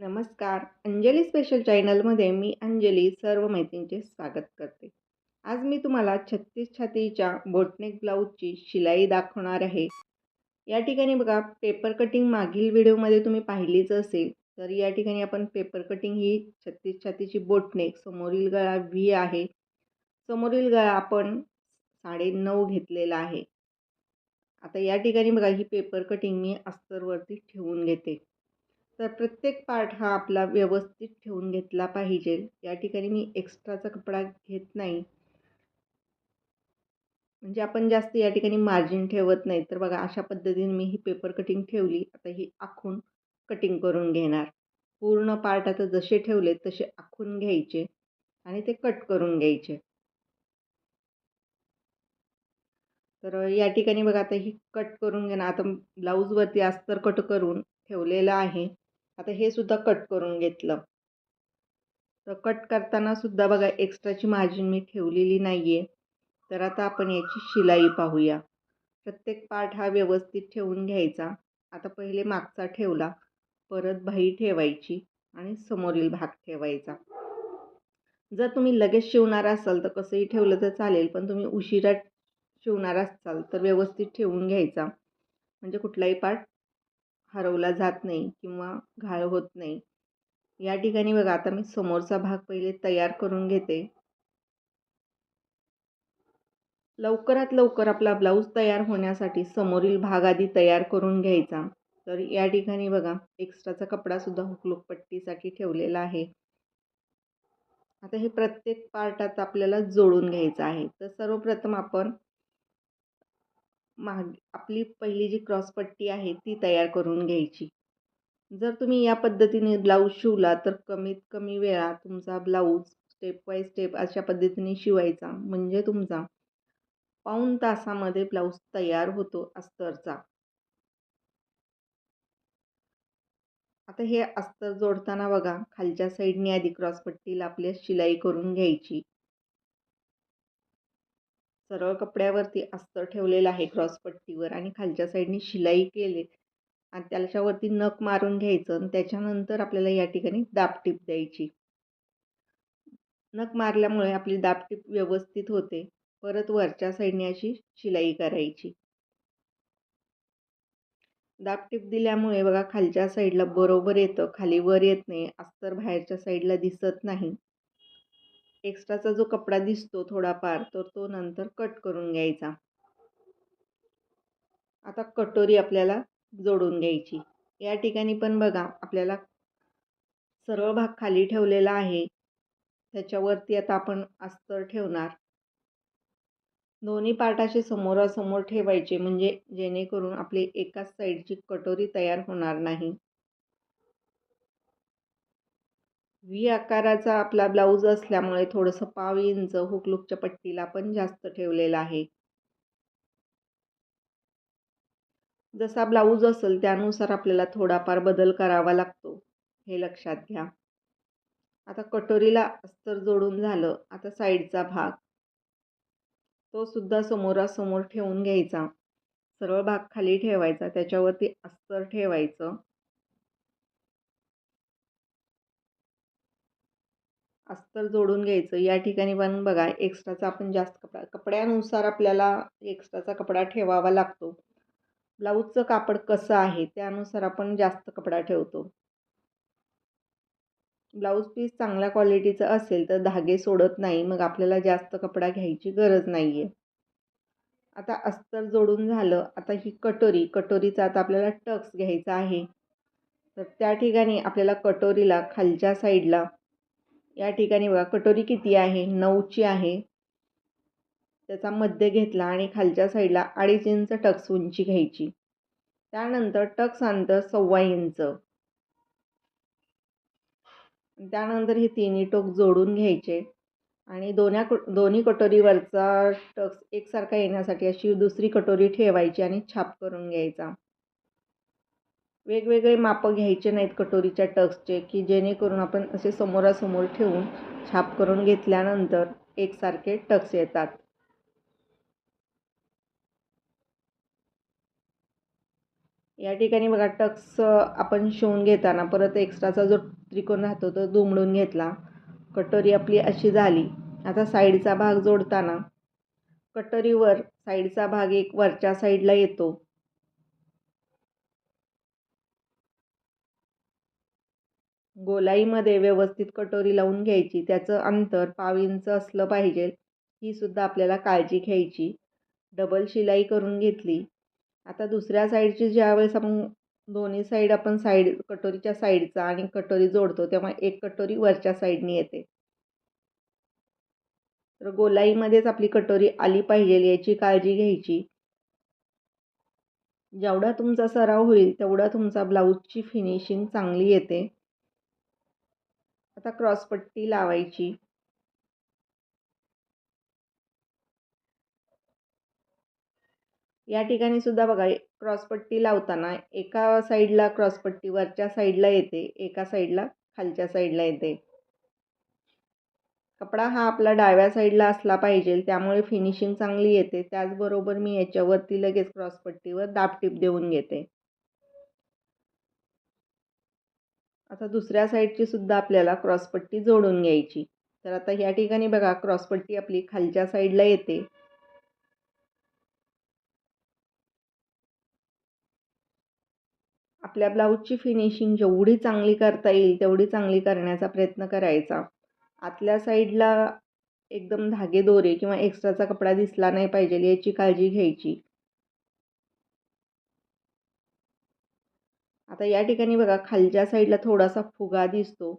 नमस्कार. अंजली स्पेशल चॅनलमध्ये मी अंजली सर्व मैत्रींचे स्वागत करते. आज मी तुम्हाला छत्तीस छातीच्या बोटनेक ब्लाऊजची शिलाई दाखवणार आहे. या ठिकाणी बघा पेपर कटिंग मागील व्हिडिओमध्ये तुम्ही पाहिलीच असेल तर या ठिकाणी आपण पेपर कटिंग ही छत्तीस छातीची बोटनेक समोरील गळा व्ही आहे. समोरील गळा आपण साडे नऊ घेतलेला आहे. आता या ठिकाणी बघा ही पेपर कटिंग मी अस्तरवरती ठेवून घेते. तर प्रत्येक पार्ट हा आपला व्यवस्थित ठेवून घेतला पाहिजे. या ठिकाणी मी एक्स्ट्राचा कपडा घेत नाही. म्हणजे आपण जास्त या ठिकाणी मार्जिन ठेवत नाही. तर बघा अशा पद्धतीने मी ही पेपर कटिंग ठेवली. आता ही आखून कटिंग करून घेणार. पूर्ण पार्ट आता जसे ठेवले तसे आखून घ्यायचे आणि ते कट करून घ्यायचे. तर या ठिकाणी बघा आता ही कट करून घेणार. आता ब्लाऊजवरती अस्तर कट करून ठेवलेलं आहे. आता हे सुद्धा कट करून घेतलं. तर कट करताना सुद्धा बघा एक्स्ट्राची मार्जिन मी ठेवलेली नाही आहे तर आता आपण याची शिलाई पाहूया. प्रत्येक पार्ट हा व्यवस्थित ठेवून घ्यायचा. आता पहिले मागचा ठेवला. परत बाही ठेवायची आणि समोरील भाग ठेवायचा. जर तुम्ही लगेच शिवणार असाल तर कसंही ठेवलं तर चालेल पण तुम्ही उशिरा शिवणार असाल तर व्यवस्थित ठेवून घ्यायचा. म्हणजे कुठलाही पार्ट हरवला जात नाही किंवा घाळ होत नाही. या ठिकाणी बघा आता मी समोरचा भाग पहिले तयार करून घेते. लवकरात लवकर आपला ब्लाऊज तयार होण्यासाठी समोरील भाग आधी तयार करून घ्यायचा. तर या ठिकाणी बघा एक्स्ट्राचा कपडासुद्धा हुकलूक पट्टीसाठी ठेवलेला आहे. आता हे प्रत्येक पार्टात आपल्याला जोडून घ्यायचं आहे. तर सर्वप्रथम आपण माग आपली पहिली जी क्रॉसपट्टी आहे ती तयार करून घ्यायची. जर तुम्ही या पद्धतीने ब्लाऊज शिवला तर कमीत कमी वेळा तुमचा ब्लाऊज स्टेप बाय स्टेप अशा पद्धतीने शिवायचा. म्हणजे तुमचा पाऊण तासामध्ये ब्लाऊज तयार होतो अस्तरचा. आता हे अस्तर जोडताना बघा खालच्या साईडने आधी क्रॉसपट्टीला आपल्या शिलाई करून घ्यायची. सरळ कपड्यावरती अस्तर ठेवलेलं आहे क्रॉसपट्टीवर आणि खालच्या साईडने शिलाई केले. आणि त्याच्यावरती नख मारून घ्यायचं आणि त्याच्यानंतर आपल्याला या ठिकाणी दापटीप द्यायची. नख मारल्यामुळे आपली दापटीप व्यवस्थित होते. परत वरच्या साईडने अशी शिलाई करायची. दापटीप दिल्यामुळे बघा खालच्या साईडला बरोबर येतं. खाली वर येत नाही. अस्तर बाहेरच्या साईडला दिसत नाही. एक्स्ट्राचा जो कपडा दिसतो थोडाफार तर तो नंतर कट करून घ्यायचा. आता कटोरी आपल्याला जोडून घ्यायची. या ठिकाणी पण बघा आपल्याला सरळ भाग खाली ठेवलेला आहे. त्याच्यावरती आता आपण अस्तर ठेवणार. दोन्ही पार्टाचे समोरासमोर ठेवायचे म्हणजे जेणेकरून आपली एकाच साईडची कटोरी तयार होणार नाही. व्ही आकाराचा आपला ब्लाऊज असल्यामुळे थोडंसं पाव इंच हुकलुकच्या पट्टीला पण जास्त ठेवलेलं आहे. जसा ब्लाऊज असेल त्यानुसार आपल्याला थोडाफार बदल करावा लागतो हे लक्षात घ्या. आता कटोरीला अस्तर जोडून झालं आता साईडचा भाग. तो सुद्धा समोरासमोर ठेवून घ्यायचा. सरळ भाग खाली ठेवायचा त्याच्यावरती अस्तर ठेवायचं. अस्तर जोडून घ्यायचं. या ठिकाणी पण बघा एक्स्ट्राचा आपण जास्त कपडा कपड्यानुसार आपल्याला एक्स्ट्राचा कपडा ठेवावा लागतो. ब्लाऊजचं कापड कसं आहे त्यानुसार आपण जास्त कपडा ठेवतो. ब्लाऊज पीस चांगल्या क्वालिटीचं असेल तर धागे सोडत नाही मग आपल्याला जास्त कपडा घ्यायची गरज नाही आहे आता अस्तर जोडून झालं आता ही कटोरी कटोरीचा आता आपल्याला टक्स घ्यायचा आहे. तर त्या ठिकाणी आपल्याला कटोरीला खालच्या साईडला या ठिकाणी बघा कटोरी किती आहे? नऊची आहे. त्याचा मध्य घेतला आणि खालच्या साईडला अडीच इंच टक्स उंची घ्यायची. त्यानंतर टक्स अंतर सव्वा इंच. त्यानंतर हे तिन्ही टोक जोडून घ्यायचे. आणि दोन्या दोन्ही कटोरीवरचा टक्स एकसारखा येण्यासाठी अशी दुसरी कटोरी ठेवायची आणि छाप करून घ्यायचा. वेगवेगळे मापं घ्यायचे नाहीत कटोरीच्या टक्सचे की जेणेकरून आपण असे समोरासमोर ठेवून छाप करून घेतल्यानंतर एकसारखे टक्स येतात. या ठिकाणी बघा टक्स आपण शिवून घेताना परत एक्स्ट्राचा जो त्रिकोण राहतो तो दुमडून घेतला. कटोरी आपली अशी झाली. आता साईडचा भाग जोडताना कटोरीवर साईडचा भाग एक वरच्या साईडला येतो. गोलाईमध्ये व्यवस्थित कटोरी लावून घ्यायची. त्याचं अंतर पाव इंच असलं पाहिजे. ही सुद्धा आपल्याला काळजी घ्यायची. डबल शिलाई करून घेतली. आता दुसऱ्या साईडची ज्यावेळेस आपण दोन्ही साईड आपण साईड कटोरीच्या साईडचा आणि कटोरी जोडतो तेव्हा एक कटोरी वरच्या साईडनी येते. तर गोलाईमध्येच आपली कटोरी आली पाहिजे याची काळजी घ्यायची. जेवढा तुमचा सराव होईल तेवढा तुमचा ब्लाऊजची फिनिशिंग चांगली येते. आता क्रॉसपट्टी लावायची. या ठिकाणी सुद्धा बघा क्रॉसपट्टी लावताना एका साईडला क्रॉसपट्टी वरच्या साईडला येते एका साईडला खालच्या साईडला येते. कपडा हा आपला डाव्या साईडला असला पाहिजे त्यामुळे फिनिशिंग चांगली येते. त्याचबरोबर मी याच्यावरती लगेच क्रॉसपट्टीवर दाबटीप देऊन घेते. आता दुसऱ्या साईडची सुद्धा आपल्याला क्रॉसपट्टी जोडून घ्यायची. तर आता या ठिकाणी बघा क्रॉसपट्टी आपली खालच्या साईडला येते. आपल्या ब्लाऊजची फिनिशिंग जेवढी चांगली करता येईल तेवढी चांगली करण्याचा प्रयत्न करायचा. आतल्या साईडला एकदम धागे दोरे किंवा एक्स्ट्राचा कपडा दिसला नाही पाहिजे याची काळजी घ्यायची. आता या ठिकाणी बघा खालच्या साईडला थोडासा फुगा दिसतो.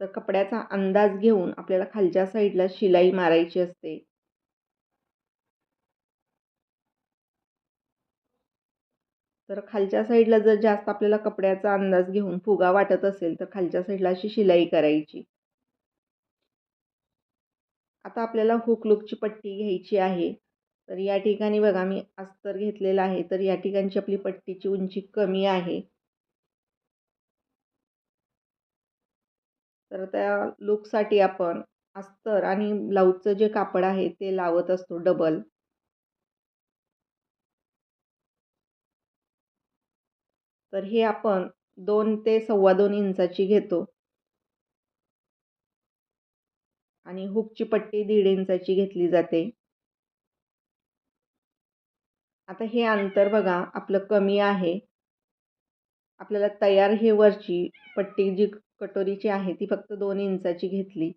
तर कपड्याचा अंदाज घेऊन आपल्याला खालच्या साईडला शिलाई मारायची असते. तर खालच्या साईडला जर जास्त आपल्याला कपड्याचा अंदाज घेऊन फुगा वाटत असेल तर खालच्या साईडला अशी शिलाई करायची. आता आपल्याला हुक लुकची पट्टी घ्यायची आहे. तर या ठिकाणी बघा मी अस्तर घेतलेला आहे. तर या ठिकाणची आपली पट्टीची उंची कमी आहे. तर त्या लुकसाठी आपण अस्तर आणि ब्लाऊजचं जे कापड आहे ते लावत असतो डबल. तर हे आपण दोन ते सव्वा दोन इंचाची घेतो. आणि हुकची पट्टी दीड इंचाची घेतली जाते. आता हे अंतर बघा आपलं कमी आहे. आपल्याला तयार हे वरची पट्टी जी कटोरीची आहे ती फक्त दोन इंचाची घेतली.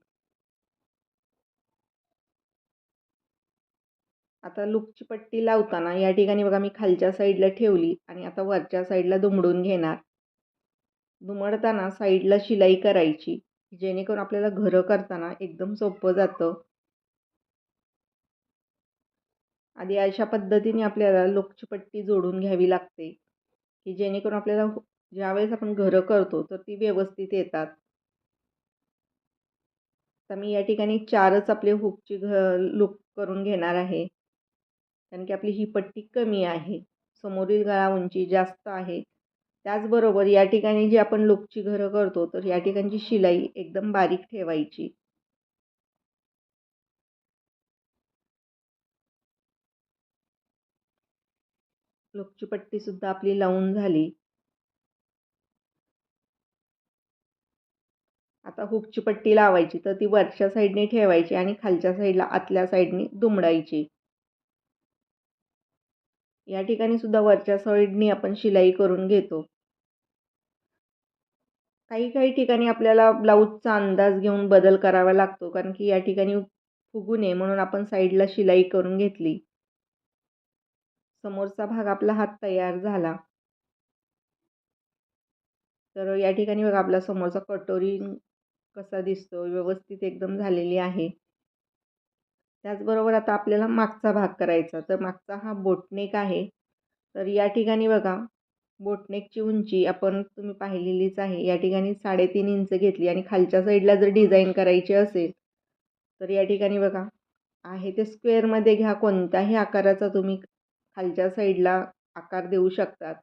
आता लुकची पट्टी लावताना या ठिकाणी बघा मी खालच्या साईडला ठेवली आणि आता वरच्या साईडला दुमडून घेणार. दुमडताना साईडला शिलाई करायची जेणेकरून आपल्याला घरं करताना एकदम सोपं जातं. आधी अशा पद्धतीने आपल्याला लोकची पट्टी जोडून घ्यावी लागते की जेणेकरून आपल्याला ज्यावेळेस आपण घरं करतो तर ती व्यवस्थित येतात. तर मी या ठिकाणी चारच आपले हुकची घ लुक करून घेणार आहे. कारण की आपली ही पट्टी कमी आहे. समोरील गळा उंची जास्त आहे. त्याचबरोबर या ठिकाणी जी आपण लुकची घरं करतो तर या ठिकाणची शिलाई एकदम बारीक ठेवायची. लुकची पट्टीसुद्धा आपली लावून झाली. आता हुकची पट्टी लावायची तर ती वरच्या साईडने ठेवायची आणि खालच्या साईडला आतल्या साईडने दुमडायची. या ठिकाणी सुद्धा वरच्या साईडनी आपण शिलाई करून घेतो. काही काही ठिकाणी आपल्याला ब्लाऊजचा अंदाज घेऊन बदल करावा लागतो कारण की या ठिकाणी फुगू नये म्हणून आपण साईडला शिलाई करून घेतली. समोरचा भाग आपला हात तयार झाला. तर या ठिकाणी बघा आपला समोरचा कटोरी कसा दिसतो व्यवस्थित एकदम झालेली आहे. त्याचबरोबर आता आपल्याला मागचा भाग करायचा तर मागचा हा बोटनेक आहे. तर या ठिकाणी बघा बोटनेकची उंची आपण तुम्ही पाहिलेलीच आहे. या ठिकाणी साडेतीन इंच घेतली आणि खालच्या साईडला जर डिझाईन करायची असेल तर या ठिकाणी बघा आहे ते स्क्वेअरमध्ये घ्या. कोणत्याही आकाराचा तुम्ही खालच्या साईडला आकार देऊ शकतात.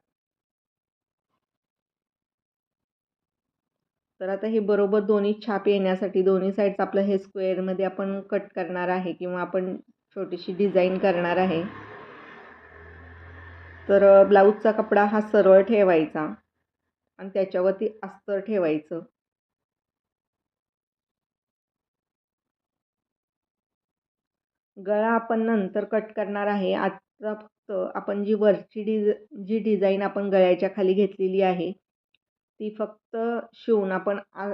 तर आता हे बरोबर दोन्ही छाप येण्यासाठी दोन्ही साईडचं आपलं हे स्क्वेअरमध्ये आपण कट करणार आहे किंवा आपण छोटीशी डिझाईन करणार आहे. तर ब्लाऊजचा कपडा हा सरळ ठेवायचा आणि त्याच्यावरती अस्तर ठेवायचं. गळा आपण नंतर कट करणार आहे. आता फक्त आपण जी वरची डिझ जी डिझाईन आपण गळ्याच्या खाली घेतलेली आहे ती फक्त शिवून आपण आ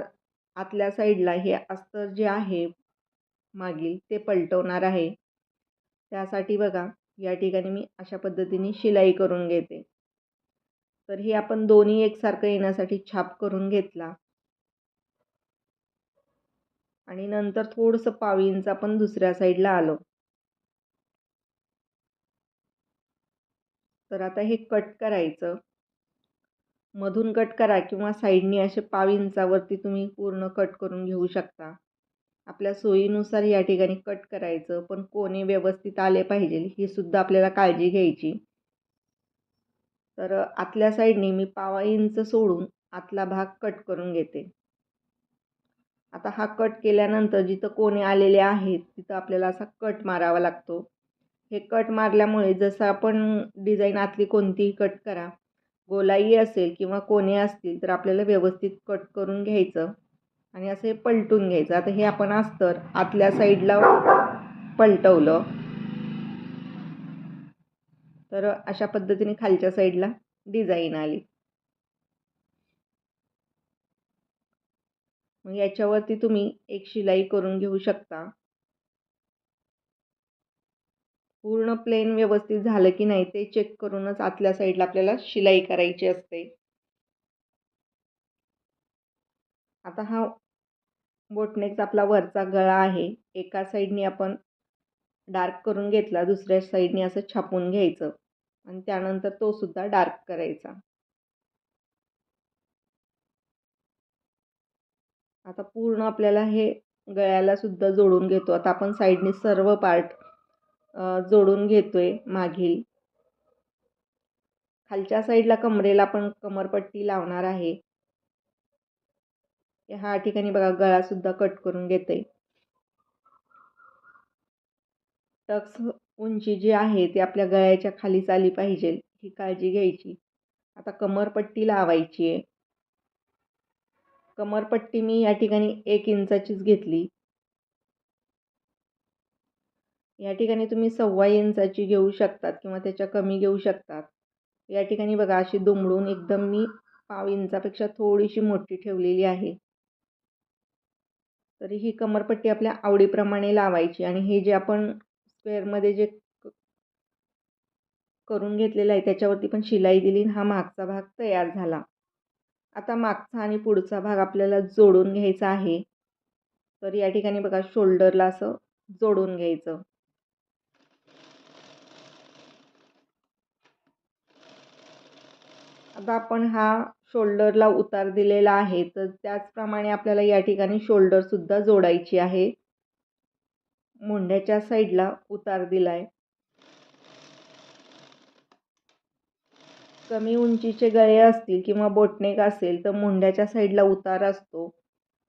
आतल्या साईडला हे अस्तर जे आहे मागील ते पलटवणार आहे. त्यासाठी बघा या ठिकाणी मी अशा पद्धतीने शिलाई करून घेते. तर हे आपण दोन्ही एकसारखं येण्यासाठी छाप करून घेतला. आणि नंतर थोडंसं पाव इंच आपण दुसऱ्या साईडला आलो. तर आता हे कट करायचं. मधून कट करा किंवा साईडनी असे पाव इंचावरती तुम्ही पूर्ण कट करून घेऊ शकता. आपल्या सोयीनुसार या ठिकाणी कट करायचं पण कोणी व्यवस्थित आले पाहिजे ही सुद्धा आपल्याला काळजी घ्यायची. तर आतल्या साईडने मी पावा इंच सोडून आतला भाग कट करून घेते. आता हा कट केल्यानंतर जिथं कोणे आलेले आहेत तिथं आपल्याला असा कट मारावा लागतो. हे कट मारल्यामुळे जसं आपण डिझाईन आतली कोणतीही कट करा गोलाई असेल किंवा कोणे असतील तर आपल्याला व्यवस्थित कट करून घ्यायचं आणि असं हे पलटून घ्यायचं. आता हे आपण अस्तर आतल्या साईडला पलटवलं. तर अशा पद्धतीने खालच्या साईडला डिझाईन आली. मग याच्यावरती तुम्ही एक शिलाई करून घेऊ शकता. पूर्ण प्लेन व्यवस्थित झालं की नाही ते चेक करूनच आतल्या साईडला आपल्याला शिलाई करायची असते. आता हा बोटनेकचा आपला वरचा गळा आहे. एका साईडने आपण डार्क करून घेतला दुसऱ्या साईडने असं छापून घ्यायचं. आणि त्यानंतर तो सुद्धा डार्क करायचा. आता पूर्ण आपल्याला हे गळ्याला सुद्धा जोडून घेतो. आता आपण साईडने सर्व पार्ट जोडून घेतो आहे मागील. खालच्या साईडला कमरेला पण कमरपट्टी लावणार आहे. ह्या ठिकाणी बघा गळासुद्धा कट करून घेते टक्स उंची जी आहे ती आपल्या गळ्याच्या खालीच आली पाहिजे ही काळजी घ्यायची. आता कमरपट्टी लावायची आहे. कमरपट्टी मी या ठिकाणी एक इंचाचीच घेतली. या ठिकाणी तुम्ही सव्वा इंचाची घेऊ शकतात किंवा त्याच्या कमी घेऊ शकतात. या ठिकाणी बघा अशी दुमडून एकदम मी पाव इंचापेक्षा थोडीशी मोठी ठेवलेली आहे. तरी ही कमरपट्टी आपल्या आवडीप्रमाणे लावायची आणि हे जे आपण स्क्वेअरमध्ये जे करून घेतलेलं आहे त्याच्यावरती पण शिलाई दिली हा मागचा भाग तयार झाला. आता मागचा आणि पुढचा भाग आपल्याला जोडून घ्यायचा आहे. तर या ठिकाणी बघा शोल्डरला असं जोडून घ्यायचं. आता आपण हा शोल्डरला उतार दिलेला आहे तर त्याचप्रमाणे आपल्याला या ठिकाणी शोल्डरसुद्धा जोडायची आहे. मुंड्याच्या साईडला उतार दिला आहे कमी उंचीचे गळे असतील किंवा बोटनेक असेल तर मुंड्याच्या साईडला उतार असतो.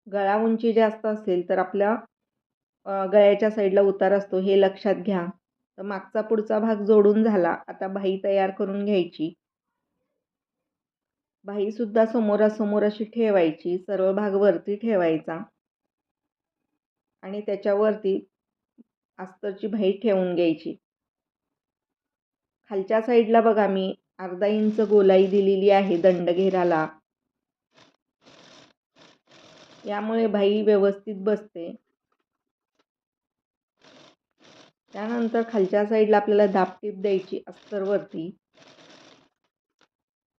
गळा उंची जास्त असेल तर आपल्या गळ्याच्या साईडला उतार असतो हे लक्षात घ्या. तर मागचा पुढचा भाग जोडून झाला. आता भाई तयार करून घ्यायची. बाईसुद्धा समोरासमोर अशी ठेवायची सर्व भाग वरती ठेवायचा. आणि त्याच्यावरती अस्तरची भाई ठेवून घ्यायची. खालच्या साईडला बघा मी अर्धा इंच गोलाई दिलेली आहे दंडघेराला. यामुळे भाई व्यवस्थित बसते. त्यानंतर खालच्या साईडला आपल्याला दापटीप द्यायची अस्तरवरती.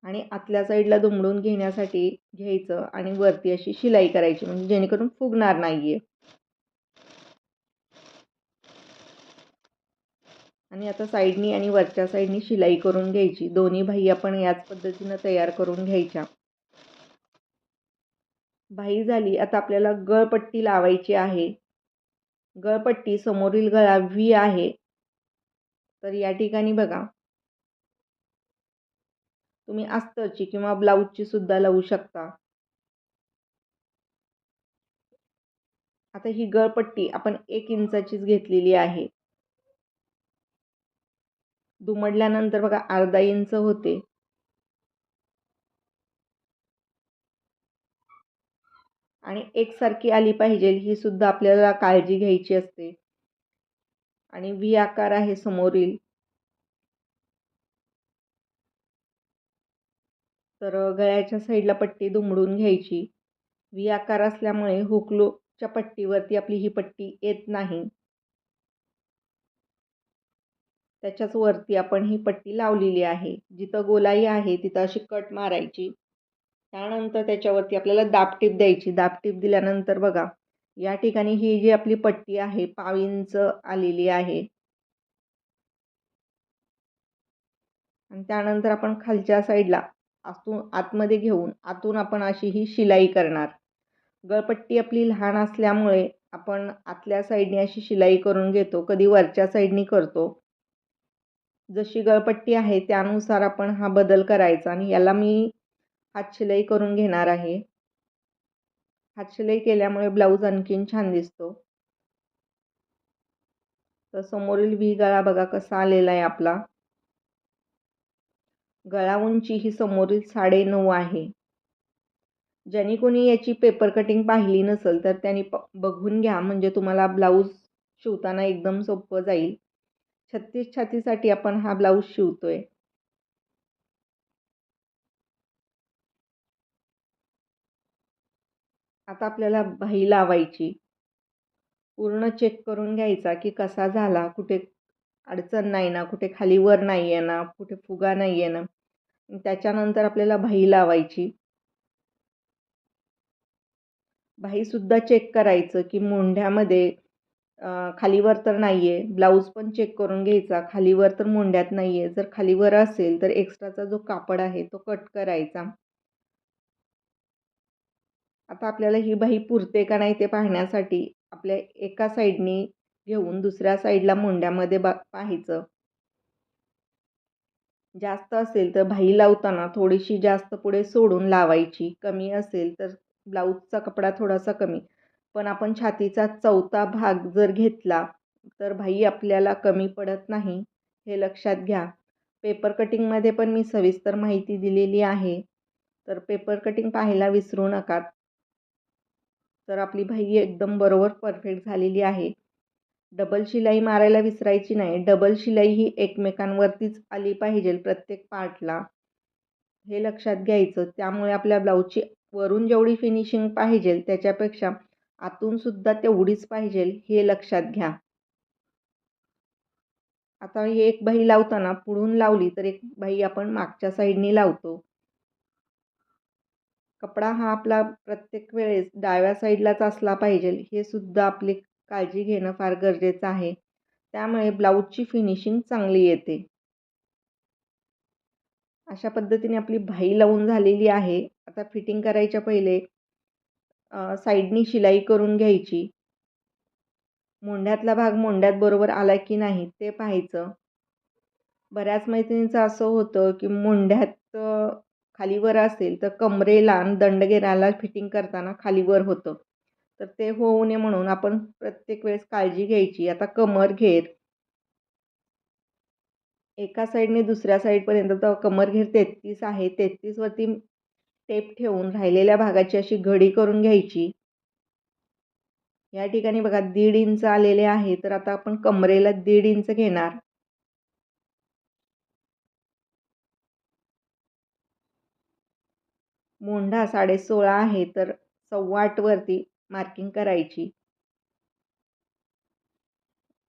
आणि आतल्या साईडला दुमडून घेण्यासाठी घ्यायचं आणि वरती अशी शिलाई करायची म्हणजे जेणेकरून फुगणार नाही आहे आणि आता साईडनी आणि वरच्या साईडनी शिलाई करून घ्यायची. दोन्ही भाई आपण याच पद्धतीनं तयार करून घ्यायच्या. भाई झाली आता आपल्याला गळपट्टी लावायची आहे. गळपट्टी समोरील गळा व्ही आहे. तर या ठिकाणी बघा. तुम्ही अस्तरची किंवा ब्लाऊजची सुद्धा लावू शकता. आता ही गळपट्टी आपण एक इंचाचीच घेतलेली आहे. दुमडल्यानंतर बघा अर्धा इंच होते. आणि एकसारखी आली पाहिजे ही सुद्धा आपल्याला काळजी घ्यायची असते. आणि व्ही आकार आहे समोरील. तर गळ्याच्या साईडला पट्टी दुमडून घ्यायची. वी आकार असल्यामुळे हुकलोच्या पट्टीवरती आपली ही पट्टी येत नाही. त्याच्याच वरती आपण ही पट्टी लावलेली आहे. जिथं गोलाई आहे तिथं अशी कट मारायची. त्यानंतर त्याच्यावरती आपल्याला दाबटीप द्यायची. दाबटीप दिल्यानंतर बघा या ठिकाणी ही जी आपली पट्टी आहे पाविंच आलेली आहे. आणि त्यानंतर आपण खालच्या साईडला आतून आतमध्ये घेऊन आतून आपण अशी ही शिलाई करणार. गळपट्टी आपली लहान असल्यामुळे आपण आतल्या साईडने अशी शिलाई करून घेतो कधी वरच्या साईडनी करतो. जशी गळपट्टी आहे त्यानुसार आपण हा बदल करायचा आणि याला मी हातशिलाई करून घेणार आहे. हातशिलाई केल्यामुळे ब्लाऊज आणखीन छान दिसतो. तर समोरील व्ही गळा बघा कसा आलेला आहे आपला. गळा उंची ही समोरील साडे नऊ आहे. ज्यांनी कोणी याची पेपर कटिंग पाहिली नसेल तर त्यांनी प बघून घ्या. म्हणजे तुम्हाला ब्लाऊज शिवताना एकदम सोपं जाईल. छत्तीस छातीसाठी आपण हा ब्लाऊज शिवतोय. आता आपल्याला बाही लावायची. पूर्ण चेक करून घ्यायचा की कसा झाला कुठे अडचण नाही ना कुठे खाली वर नाही आहे ना कुठे फुगा नाही आहे ना त्याच्यानंतर आपल्याला भाई लावायची. भाईसुद्धा चेक करायचं की मोंढ्यामध्ये खालीवर तर नाही आहे ब्लाऊज पण चेक करून घ्यायचा. खालीवर तर मोंढ्यात नाही आहे जर खालीवर असेल तर एक्स्ट्राचा जो कापड आहे तो कट करायचा. आता आपल्याला ही बाही पुरते का नाही ते पाहण्यासाठी आपल्या एका साईडनी घेऊन दुसऱ्या साईडला मोंढ्यामध्ये बा पाहायचं. जास्त असेल तर भाई लावताना थोडीशी जास्त पुढे सोडून लावायची. कमी असेल तर ब्लाऊजचा कपडा थोडासा कमी. पण आपण छातीचा चौथा भाग जर घेतला तर भाई आपल्याला कमी पडत नाही हे लक्षात घ्या. पेपर कटिंगमध्ये पण मी सविस्तर माहिती दिलेली आहे. तर पेपर कटिंग पाहायला विसरू नका. तर आपली भाई एकदम बरोबर परफेक्ट झालेली आहे. डबल शिलाई मारायला विसरायची नाही. डबल शिलाई ही एकमेकांवरतीच आली पाहिजे प्रत्येक पार्टला. हे लक्षात घ्यायचं. त्यामुळे आपल्या ब्लाऊजची वरून जेवढी फिनिशिंग पाहिजे त्याच्यापेक्षा आतूनसुद्धा तेवढीच पाहिजे हे लक्षात घ्या. आता ही एक बाई लावताना पुढून लावली तर एक बाई आपण मागच्या साईडनी लावतो. कपडा हा आपला प्रत्येक वेळेस डाव्या साईडलाच असला पाहिजे. हे सुद्धा आपली काळजी घेणं फार गरजेचं आहे. त्यामुळे ब्लाऊजची फिनिशिंग चांगली येते. अशा पद्धतीने आपली भाई लावून झालेली आहे. आता फिटिंग करायच्या पहिले साईडनी शिलाई करून घ्यायची. मोंढ्यातला भाग मोंढ्यात बरोबर आला की नाही ते पाहायचं. बऱ्याच मैत्रिणींचं असं होतं की मोंढ्यात खालीवर असेल तर कमरेला आणि दंडगेराला फिटिंग करताना खालीवर होतं. तर ते होऊ नये म्हणून आपण प्रत्येक वेळेस काळजी घ्यायची. आता कमर घेर. एका साईडने दुसऱ्या साईडपर्यंत तर कमर घेर तेहतीस आहे. तेहतीसवरती टेप ठेवून राहिलेल्या भागाची अशी घडी करून घ्यायची. या ठिकाणी बघा दीड इंच आलेले आहे. तर आता आपण कमरेला दीड इंच घेणार. मोंढा साडे सोळा आहे. तर सव्वा आठवरती मार्किंग करायची.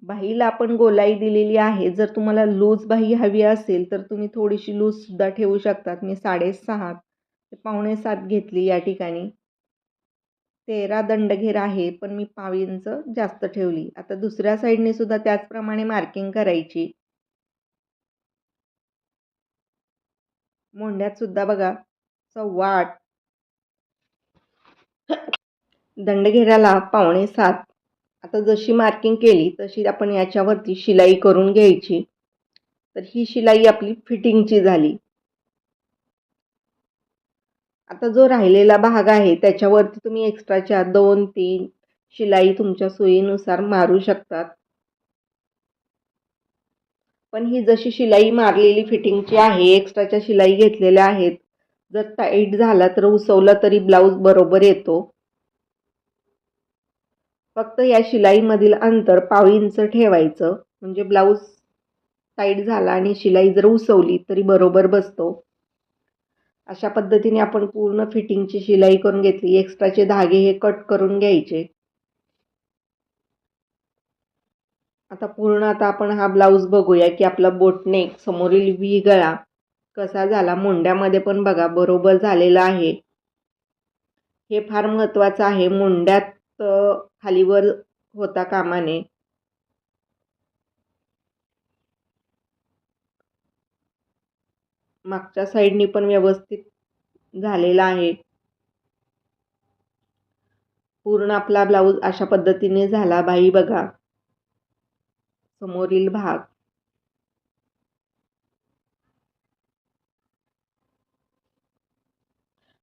बाहीला आपण गोलाई दिलेली आहे. जर तुम्हाला लूज बाही हवी असेल तर तुम्ही थोडीशी लूजसुद्धा ठेवू शकतात. मी साडेसहा ते पावणे सात घेतली या ठिकाणी. तेरा दंडघेर आहे पण मी पाव इंच जास्त ठेवली. आता दुसऱ्या साईडने सुद्धा त्याचप्रमाणे मार्किंग करायची. मोंढ्यात सुद्धा बघा सव्वा आठ. दंडघेऱ्याला पावणे सात. आता जशी मार्किंग केली तशी आपण याच्यावरती शिलाई करून घ्यायची. तर ही शिलाई आपली फिटिंगची झाली. आता जो राहिलेला भाग आहे त्याच्यावरती तुम्ही एक्स्ट्राच्या दोन तीन शिलाई तुमच्या सोयीनुसार मारू शकतात. पण ही जशी शिलाई मारलेली फिटिंगची आहे एक्स्ट्राच्या शिलाई घेतलेल्या आहेत जर टाईट झाला तर उसवला तरी ब्लाऊज बरोबर येतो. फक्त या शिलाईमधील अंतर पाव इंच ठेवायचं. म्हणजे ब्लाऊज टाईट झाला आणि शिलाई जर उसवली तरी बरोबर बसतो. अशा पद्धतीने आपण पूर्ण फिटिंगची शिलाई करून घेतली. एक्स्ट्राचे धागे हे कट करून घ्यायचे. आता पूर्ण आता आपण हा ब्लाऊज बघूया की आपला बोटनेक समोरील वी गळा कसा झाला. मुंड्यामध्ये पण बघा बरोबर झालेला आहे. हे फार महत्त्वाचं आहे. मुंड्यात खालीवर होता कामाने. मागच्या साईडनी पण व्यवस्थित झालेला आहे. पूर्ण आपला ब्लाऊज अशा पद्धतीने झाला बाई बघा. समोरील भाग.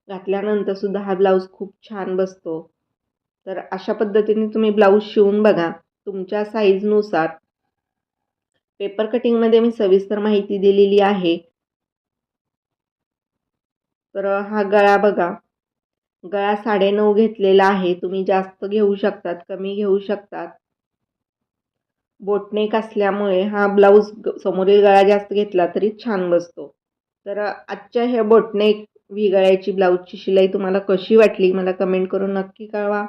घातल्यानंतर सुद्धा हा ब्लाऊज खूप छान बसतो. तर अशा पद्धतीने तुम्ही ब्लाऊज शिवून बघा. तुमच्या साईजनुसार पेपर कटिंगमध्ये मी सविस्तर माहिती दिलेली आहे. तर हा गळा बघा. गळा साडेनऊ घेतलेला आहे. तुम्ही जास्त घेऊ शकतात कमी घेऊ शकतात. बोटनेक असल्यामुळे हा ब्लाऊज समोरील गळा जास्त घेतला तरी छान बसतो. तर आजच्या ह्या बोटनेक व्ही गळ्याची ब्लाऊजची शिलाई तुम्हाला कशी वाटली? मला कमेंट करून नक्की कळवा.